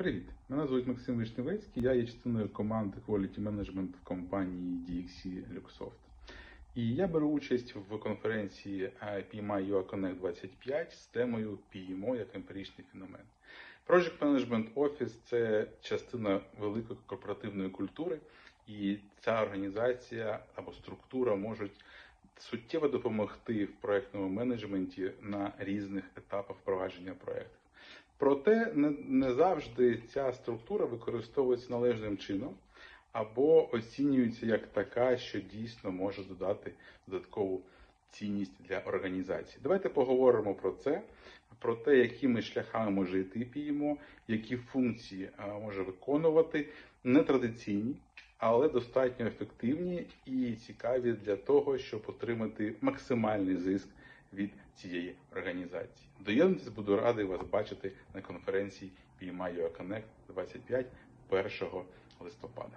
Привіт! Мене звуть Максим Вишневецький, я є частиною команди Quality Management в компанії DXC Luxoft. І я беру участь в конференції е, PMI UA Connect 25 з темою PMO як емпіричний феномен. Project Management Office це частина великої корпоративної культури, і ця організація або структура можуть суттєво допомогти в проектному менеджменті на різних етапах впровадження проєктів. Проте не, завжди ця структура використовується належним чином або оцінюється як така, що дійсно може додати додаткову цінність для організації. Давайте поговоримо про це, про те, якими шляхами може йти PMO, які функції може виконувати, нетрадиційні, але достатньо ефективні і цікаві для того, щоб отримати максимальний зиск від цієї організації. Доєднуйтесь, буду радий вас бачити на конференції PMI Connect 25 1 листопада.